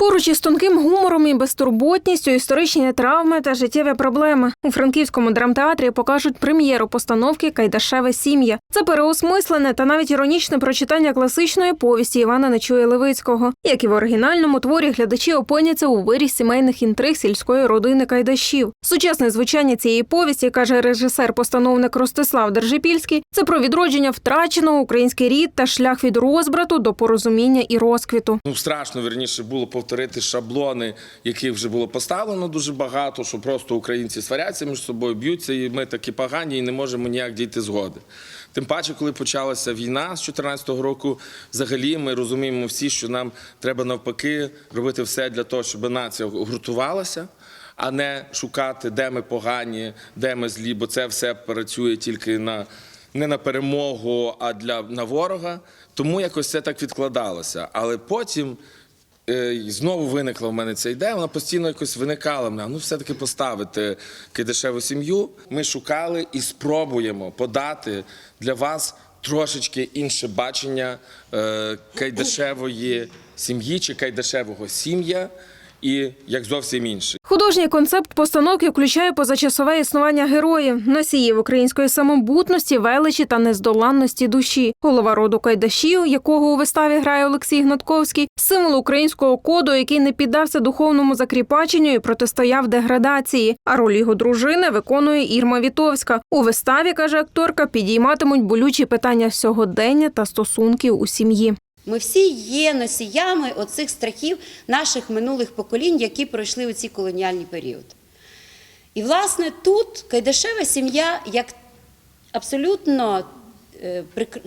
Поруч із тонким гумором і безтурботністю, історичні травми та життєві проблеми. У франківському драмтеатрі покажуть прем'єру постановки Кайдашеве сім'я. Це переосмислене та навіть іронічне прочитання класичної повісті Івана Нечуя Левицького. Як і в оригінальному творі, глядачі опиняться у вирі сімейних інтриг сільської родини Кайдашів. Сучасне звучання цієї повісті, каже режисер-постановник Ростислав Держипільський, це про відродження втраченого український рід та шлях від розбрату до порозуміння і розквіту. Ну, страшно вірніше було повторити шаблони, яких вже було поставлено дуже багато, що просто українці сваряться між собою, б'ються, і ми такі погані і не можемо ніяк дійти згоди. Тим паче, коли почалася війна з 2014 року, взагалі ми розуміємо всі, що нам треба навпаки робити все для того, щоб нація гуртувалася. А не шукати, де ми погані, де ми злі, бо це все працює тільки на не на перемогу, а для на ворога. Тому якось це так відкладалося. Але потім і знову виникла в мене ця ідея. Вона постійно якось виникала мене. Ну, все-таки поставити кидешеву сім'ю. Ми шукали і спробуємо подати для вас трошечки інше бачення е, кайдашевої сім'ї чи кайдашевого сім'я, і як зовсім інше. Художній концепт постановки включає позачасове існування героїв, носіїв української самобутності, величі та нездоланності душі. Голова роду Кайдашів, якого у виставі грає Олексій Гнатковський, символ українського коду, який не піддався духовному закріпаченню і протистояв деградації. А роль його дружини виконує Ірма Вітовська. У виставі каже акторка, підійматимуть болючі питання сьогодення та стосунків у сім'ї. Ми всі є носіями оцих страхів наших минулих поколінь, які пройшли у цей колоніальний період. І, власне, тут Кайдашева сім'я як абсолютно е,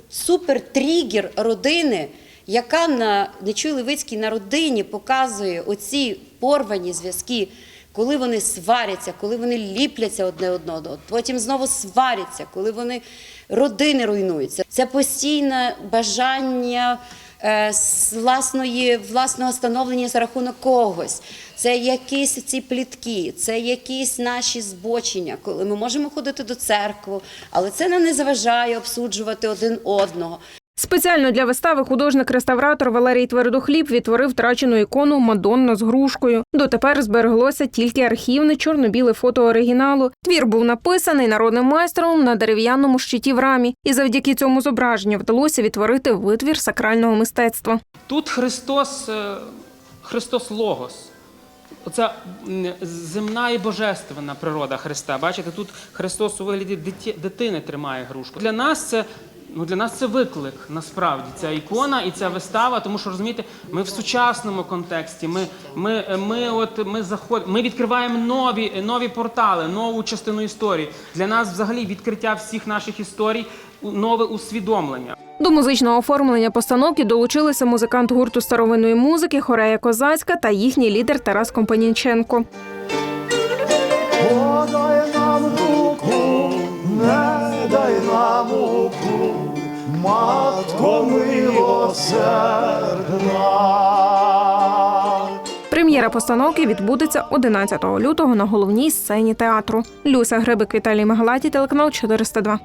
супертригер родини, яка на Нечуй Левицькій на родині показує оці порвані зв'язки, коли вони сваряться, коли вони ліпляться одне одного, потім знову сваряться, коли вони родини руйнуються. Це постійне бажання е, власної, власного становлення за рахунок когось. Це якісь ці плітки, це якісь наші збочення, коли ми можемо ходити до церкви, але це нам не заважає обсуджувати один одного. Спеціально для вистави художник-реставратор Валерій Твердохліб відтворив втрачену ікону Мадонна з грушкою. Дотепер збереглося тільки архівне чорно-біле фото оригіналу. Твір був написаний народним майстром на дерев'яному щиті в рамі, і завдяки цьому зображенню вдалося відтворити витвір сакрального мистецтва. Тут Христос, е, Христос Логос. Оця м, земна і божественна природа Христа. Бачите, тут Христос у вигляді дитини тримає грушку. Для нас це. Ну, для нас це виклик насправді ця ікона і ця вистава, тому що розумієте, ми в сучасному контексті. Ми, ми, ми, от, ми, заход... ми відкриваємо нові, нові портали, нову частину історії. Для нас взагалі відкриття всіх наших історій, у- нове усвідомлення. До музичного оформлення постановки долучилися музикант гурту старовинної музики Хорея Козацька та їхній лідер Тарас Компаніченко. Матко милосердна. Прем'єра постановки відбудеться 11 лютого на головній сцені театру. Люся Грибик Віталій Магалаті, телеканал 402.